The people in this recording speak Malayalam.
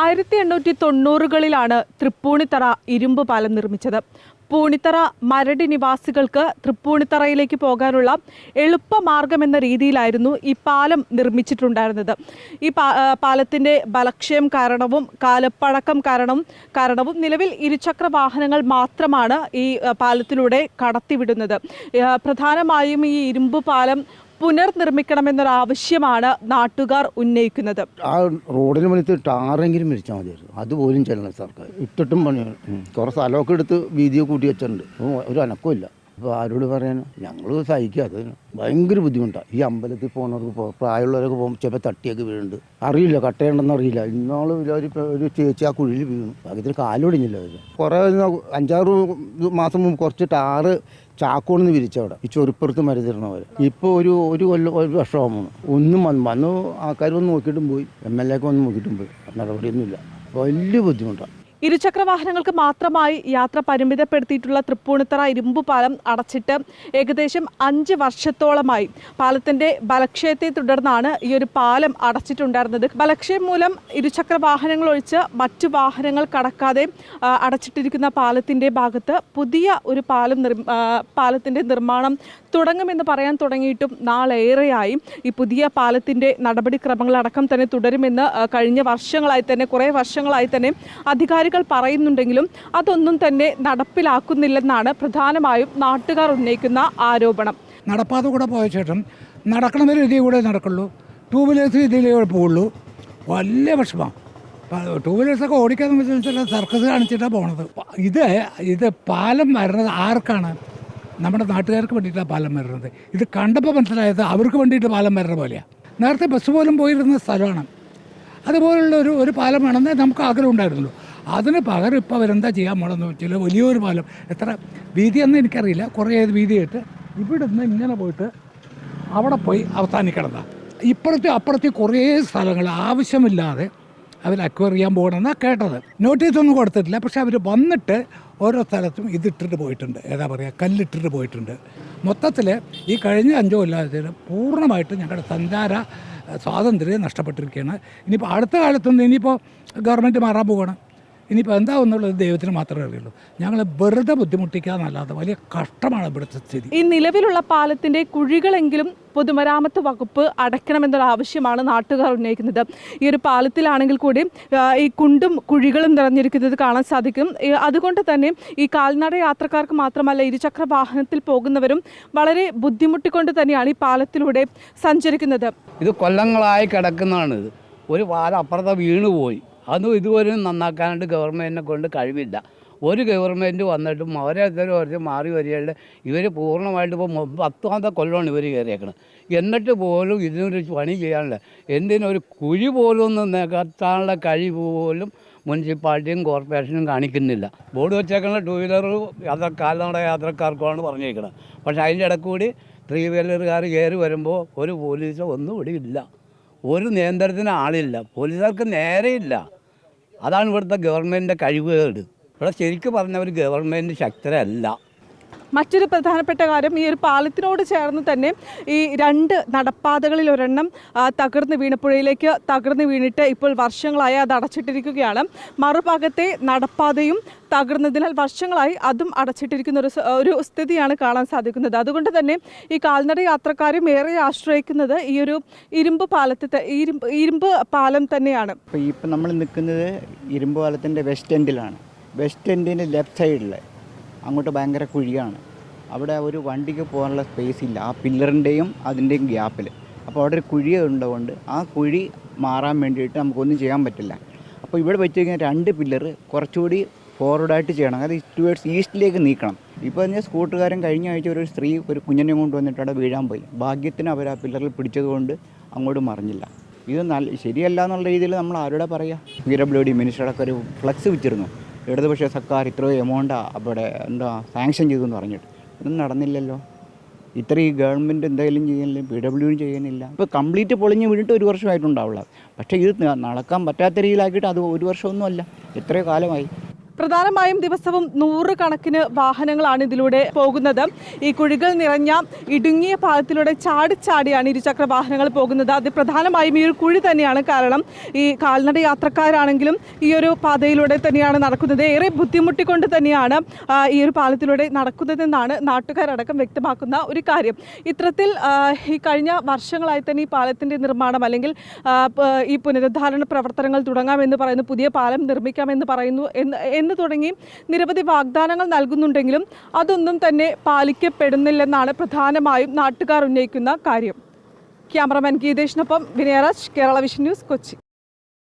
ആയിരത്തി എണ്ണൂറ്റി തൊണ്ണൂറുകളിലാണ് തൃപ്പൂണിത്തറ ഇരുമ്പ് പാലം നിർമ്മിച്ചത്. പൂണിത്തറ മരടി നിവാസികൾക്ക് തൃപ്പൂണിത്തറയിലേക്ക് പോകാനുള്ള എളുപ്പമാർഗമെന്ന രീതിയിലായിരുന്നു ഈ പാലം നിർമ്മിച്ചിട്ടുണ്ടായിരുന്നത്. ഈ പാ പാലത്തിന്റെ ബലക്ഷയം കാരണവും കാലപ്പഴക്കം കാരണം കാരണവും നിലവിൽ ഇരുചക്ര വാഹനങ്ങൾ മാത്രമാണ് ഈ പാലത്തിലൂടെ കടത്തിവിടുന്നത്. പ്രധാനമായും ഈ ഇരുമ്പ് പാലം പുനർനിർമ്മിക്കണമെന്നൊരാവശ്യമാണ് നാട്ടുകാർ ഉന്നയിക്കുന്നത്. ആ റോഡിന് മുന്നിൽ ടാറെങ്കിലും മരിച്ചാൽ മതിയായിരുന്നു അതുപോലും ചെല്ലണം സർക്കാർ. ഇട്ടിട്ടും പണിയാണ്. കുറേ സ്ഥലമൊക്കെ എടുത്ത് വീതിയെ കൂട്ടി വെച്ചിട്ടുണ്ട്. ഒരു അനക്കമില്ല അപ്പോൾ ആരോട് പറയാനോ ഞങ്ങൾ സഹിക്കുക അത് ഭയങ്കര ബുദ്ധിമുട്ടാണ് ഈ അമ്പലത്തിൽ പോകുന്നവർക്ക് പോകും പ്രായമുള്ളവരൊക്കെ പോകുമ്പോൾ ചിലപ്പോൾ തട്ടിയൊക്കെ വീഴുന്നുണ്ട്. അറിയില്ല കട്ടയുണ്ടെന്ന് അറിയില്ല. ഇന്നാൾ ഒരു ഒരു ചേച്ചി ആ കുഴിയിൽ വീണു. ഭാഗ്യത്തിന് കാലൊടിഞ്ഞില്ല അവർ കുറേ അഞ്ചാറ് മാസം മുമ്പ് കുറച്ച് ടാറ് ചാക്കോണിന്ന് വിരിച്ചവിടെ. ഈ ചൊരുപ്പുറത്ത് മരുതിരുന്നവർ ഇപ്പോൾ ഒരു ഒരു കൊല്ലം ഒരു വർഷമാകുമ്പോൾ ഒന്നും വന്നു വന്ന് ആൾക്കാർ വന്ന് നോക്കിയിട്ടും പോയി. എം എൽ എക്ക് വന്ന് നോക്കിയിട്ടും പോയി. നടപടിയൊന്നുമില്ല. വലിയ ബുദ്ധിമുട്ടാണ് ഇരുചക്ര വാഹനങ്ങൾക്ക് മാത്രമായി യാത്ര പരിമിതപ്പെടുത്തിയിട്ടുള്ള തൃപ്പൂണിത്തറ ഇരുമ്പ് പാലം അടച്ചിട്ട് ഏകദേശം അഞ്ച് വർഷത്തോളമായി. പാലത്തിന്റെ ബലക്ഷയത്തെ തുടർന്നാണ് ഈ ഒരു പാലം അടച്ചിട്ടുണ്ടായിരുന്നത്. ബലക്ഷയം മൂലം ഇരുചക്ര വാഹനങ്ങൾ ഒഴിച്ച് മറ്റു വാഹനങ്ങൾ കടക്കാതെ അടച്ചിട്ടിരിക്കുന്ന പാലത്തിന്റെ ഭാഗത്ത് പുതിയ ഒരു പാലം പാലത്തിന്റെ നിർമ്മാണം തുടങ്ങുമെന്ന് പറയാൻ തുടങ്ങിയിട്ടും നാളേറെയായി. ഈ പുതിയ പാലത്തിന്റെ നടപടിക്രമങ്ങളടക്കം തന്നെ തുടരുമെന്ന് കഴിഞ്ഞ വർഷങ്ങളായി തന്നെ കുറേ വർഷങ്ങളായി തന്നെ അധികാരികൾ പറയുന്നുണ്ടെങ്കിലും അതൊന്നും തന്നെ നടപ്പിലാക്കുന്നില്ലെന്നാണ് പ്രധാനമായും നാട്ടുകാർ ഉന്നയിക്കുന്ന ആരോപണം. നടപ്പാതെ കൂടെ പോയ ശേഷം നടക്കണ രീതിയിൽ കൂടെ നടക്കുള്ളൂ. ടൂ വീലേഴ്സ് രീതിയിൽ പോവുള്ളൂ. വലിയ വിഷമമാണ് ടൂ വീലേഴ്സൊക്കെ ഓടിക്കാന്ന് വെച്ചാൽ സർക്കസ് കാണിച്ചിട്ടാണ് പോണത്. ഇത് ഇത് പാലം വരുന്നത് ആർക്കാണ്? നമ്മുടെ നാട്ടുകാർക്ക് വേണ്ടിയിട്ടാണ് പാലം വരുന്നത് ഇത് കണ്ടപ്പോൾ മനസ്സിലായത് അവർക്ക് വേണ്ടിയിട്ട് പാലം വരുന്ന പോലെയാണ് നേരത്തെ ബസ് പോലും പോയിരുന്ന സ്ഥലമാണ്. അതുപോലുള്ള ഒരു ഒരു പാലം വേണമെന്നേ നമുക്ക് ആഗ്രഹം ഉണ്ടായിരുന്നുള്ളൂ അതിന് പകരം ഇപ്പോൾ അവരെന്താ ചെയ്യാൻ പോകണമെന്ന് വെച്ചാൽ വലിയൊരു പാലം. എത്ര? വീതിയെന്ന് എനിക്കറിയില്ല. കുറേ വീതിയായിട്ട് ഇവിടുന്ന് ഇങ്ങനെ പോയിട്ട് അവിടെ പോയി അവസാനിക്കണതാണ് ഇപ്പുറത്തെ അപ്പുറത്തെ കുറേ സ്ഥലങ്ങൾ ആവശ്യമില്ലാതെ അവർ അക്വയർ ചെയ്യാൻ പോകണമെന്നാണ് കേട്ടത്. നോട്ടീസ് ഒന്നും കൊടുത്തിട്ടില്ല. പക്ഷെ അവർ വന്നിട്ട് ഓരോ സ്ഥലത്തും ഇതിട്ടിട്ട് പോയിട്ടുണ്ട്. ഏതാ പറയുക കല്ലിട്ടിട്ട് പോയിട്ടുണ്ട്. മൊത്തത്തിൽ ഈ കഴിഞ്ഞ അഞ്ചോ കൊല്ലത്തിൽ പൂർണമായിട്ട് ഞങ്ങളുടെ സഞ്ചാര സ്വാതന്ത്ര്യം നഷ്ടപ്പെട്ടിരിക്കുകയാണ്. ഇനിയിപ്പോൾ അടുത്ത കാലത്തൊന്നും ഇനിയിപ്പോൾ ഗവൺമെന്റ് മാറാൻ പോവുകയാണ് ഇനിയിപ്പോൾ എന്താവുന്നുള്ളത് ദൈവത്തിന് മാത്രമേ അറിയുള്ളൂ. ഞങ്ങൾ വെറുതെ ബുദ്ധിമുട്ടിക്കാന്നല്ലാതെ വലിയ കഷ്ടമാണ് ഇവിടുത്തെ സ്ഥിതി. ഈ നിലവിലുള്ള പാലത്തിന്റെ കുഴികളെങ്കിലും പൊതുമരാമത്ത് വകുപ്പ് അടയ്ക്കണമെന്നൊരു ആവശ്യമാണ് നാട്ടുകാർ ഉന്നയിക്കുന്നത്. ഈ ഒരു പാലത്തിലാണെങ്കിൽ കൂടി ഈ കുണ്ടും കുഴികളും നിറഞ്ഞിരിക്കുന്നത് കാണാൻ സാധിക്കും. അതുകൊണ്ട് തന്നെ ഈ കാൽനട യാത്രക്കാർക്ക് മാത്രമല്ല ഇരുചക്ര വാഹനത്തിൽ പോകുന്നവരും വളരെ ബുദ്ധിമുട്ടിക്കൊണ്ട് തന്നെയാണ് ഈ പാലത്തിലൂടെ സഞ്ചരിക്കുന്നത്. ഇത് കൊല്ലങ്ങളായി കിടക്കുന്നതാണ് ഇത് ഒരു പാലം അപ്പുറത്തെ വീണ് പോയി അതും ഇതുവരെ നന്നാക്കാനായിട്ട് ഗവൺമെന്റിനെ കൊണ്ട് കഴിവില്ല. ഒരു ഗവൺമെന്റ് വന്നിട്ടും ഓരോരുത്തരും ഓരോ മാറി വരികയുണ്ട് ഇവർ പൂർണമായിട്ട് ഇപ്പോൾ പത്താമത്തെ കൊല്ലമാണ് ഇവർ കയറിയേക്കണത് എന്നിട്ട് പോലും ഇതിനൊരു പണി ചെയ്യാനുള്ള എന്തിനൊരു കുഴി പോലും ഒന്ന് നികത്താനുള്ള കഴിവ് പോലും മുനിസിപ്പാലിറ്റിയും കോർപ്പറേഷനും കാണിക്കുന്നില്ല. ബോർഡ് വെച്ചേക്കുന്ന ടൂ വീലർ യാത്ര കാൽനട യാത്രക്കാർക്കുമാണ് പറഞ്ഞേക്കുന്നത് പക്ഷേ അതിന്റെ ഇടയ്ക്ക് കൂടി ത്രീ വീലറുകാർ കയറി വരുമ്പോൾ ഒരു പോലീസോ ഒന്നും ഇവിടെ ഇല്ല ഒരു നിയന്ത്രണത്തിന് ആളില്ല പോലീസുകാർക്ക് നേരെയില്ല. അതാണ് ഇവിടുത്തെ ഗവൺമെന്റിന്റെ കഴിവുകേട്. ഇവിടെ ശരിക്കും ഒരു ഗവൺമെന്റ് ശക്തരല്ല. മറ്റൊരു പ്രധാനപ്പെട്ട കാര്യം ഈ ഒരു പാലത്തിനോട് ചേർന്ന് തന്നെ ഈ രണ്ട് നടപ്പാതകളിൽ ഒരെണ്ണം തകർന്ന് തകർന്ന് വീണപ്പുഴയിലേക്ക് തകർന്ന് വീണിട്ട് ഇപ്പോൾ വർഷങ്ങളായി അത് അടച്ചിട്ടിരിക്കുകയാണ്. മറുഭാഗത്തെ നടപ്പാതയും തകർന്നതിനാൽ വർഷങ്ങളായി അതും അടച്ചിട്ടിരിക്കുന്ന ഒരു ഒരു സ്ഥിതിയാണ് കാണാൻ സാധിക്കുന്നത്. അതുകൊണ്ട് തന്നെ ഈ കാൽനട യാത്രക്കാരും ഏറെ ആശ്രയിക്കുന്നത് ഈ ഒരു ഇരുമ്പ് പാലത്തെ ഇരുമ്പ് ഇരുമ്പ് പാലം തന്നെയാണ്. ഇപ്പോൾ ഇപ്പം നമ്മൾ നിൽക്കുന്നത് ഇരുമ്പ് പാലത്തിന്റെ വെസ്റ്റ് എൻഡിലാണ്. വെസ്റ്റ് എൻഡിന്റെ ലെഫ്റ്റ് സൈഡിൽ അങ്ങോട്ട് ഭയങ്കര കുഴിയാണ്. അവിടെ ഒരു വണ്ടിക്ക് പോകാനുള്ള സ്പേസ് ഇല്ല. ആ പില്ലറിന്റെയും അതിന്റെയും ഗ്യാപ്പിൽ അപ്പോൾ അവിടെ ഒരു കുഴി ഉള്ളതുകൊണ്ട് ആ കുഴി മാറാൻ വേണ്ടിയിട്ട് നമുക്കൊന്നും ചെയ്യാൻ പറ്റില്ല. അപ്പോൾ ഇവിടെ വെച്ചിരിക്കുന്ന രണ്ട് പില്ലർ കുറച്ചുകൂടി ഫോർവേഡായിട്ട് ചെയ്യണം. അതായത് ടുവേഡ്സ് ഈസ്റ്റിലേക്ക് നീക്കണം. ഇപ്പോൾ തന്നെ സ്കൂട്ടുകാരൻ കഴിഞ്ഞ ആഴ്ച ഒരു സ്ത്രീ ഒരു കുഞ്ഞിനെ കൊണ്ട് വന്നിട്ട് അവിടെ വീഴാൻ പോയി. ഭാഗ്യത്തിന് അവർ ആ പില്ലറിൽ പിടിച്ചതുകൊണ്ട് അങ്ങോട്ട് മറിഞ്ഞില്ല. ഇത് നല്ല ശരിയല്ല എന്നുള്ള രീതിയിൽ നമ്മൾ ആരോടെ പറയുക പി ഡബ്ല്യു ഡി ഒരു ഫ്ലക്സ് വെച്ചിരുന്നു. ഇടതുപക്ഷ സർക്കാർ ഇത്രയും എമൗണ്ട് അവിടെ എന്താ സാങ്ഷൻ ചെയ്തു എന്ന് പറഞ്ഞിട്ട്. ഇതൊന്നും നടന്നില്ലല്ലോ. ഇത്ര ഈ ഗവൺമെന്റ് എന്തായാലും ചെയ്യുന്നില്ല പി ഡബ്ല്യു ചെയ്യുന്നില്ല. ഇപ്പോൾ കംപ്ലീറ്റ് പൊളിഞ്ഞ് വീണിട്ട് ഒരു വർഷമായിട്ടുണ്ടാവുള്ളത് പക്ഷേ ഇത് നടക്കാൻ പറ്റാത്ത രീതിയിലാക്കിയിട്ട് അത് ഒരു വർഷമൊന്നുമല്ല. എത്രയോ കാലമായി. പ്രധാനമായും ദിവസവും നൂറുകണക്കിന് വാഹനങ്ങളാണ് ഇതിലൂടെ പോകുന്നത്. ഈ കുഴികൾ നിറഞ്ഞ ഇടുങ്ങിയ പാലത്തിലൂടെ ചാടിച്ചാടിയാണ് ഇരുചക്ര വാഹനങ്ങൾ പോകുന്നത്. അത് പ്രധാനമായും ഈ ഒരു കുഴി തന്നെയാണ്. കാരണം ഈ കാൽനട യാത്രക്കാരാണെങ്കിലും ഈ ഒരു പാതയിലൂടെ തന്നെയാണ് നടക്കുന്നത്. ഏറെ ബുദ്ധിമുട്ടിക്കൊണ്ട് തന്നെയാണ് ഈ ഒരു പാലത്തിലൂടെ നടക്കുന്നതെന്നാണ് നാട്ടുകാരടക്കം വ്യക്തമാക്കുന്ന ഒരു കാര്യം. ഇത്തരത്തിൽ ഈ കഴിഞ്ഞ വർഷങ്ങളായി തന്നെ ഈ പാലത്തിന്റെ നിർമ്മാണം അല്ലെങ്കിൽ ഈ പുനരുദ്ധാരണ പ്രവർത്തനങ്ങൾ തുടങ്ങാമെന്ന് പറയുന്നു പുതിയ പാലം നിർമ്മിക്കാമെന്ന് പറയുന്നു എന്ന് എന്ന് തുടങ്ങി നിരവധി വാഗ്ദാനങ്ങൾ നൽകുന്നുണ്ടെങ്കിലും അതൊന്നും തന്നെ പാലിക്കപ്പെടുന്നില്ലെന്നാണ് പ്രധാനമായും നാട്ടുകാർ ഉന്നയിക്കുന്ന കാര്യം. ക്യാമറമാൻ ഗീതേഷിനൊപ്പം വിനയരാജ് കേരള വിഷൻ ന്യൂസ് കൊച്ചി.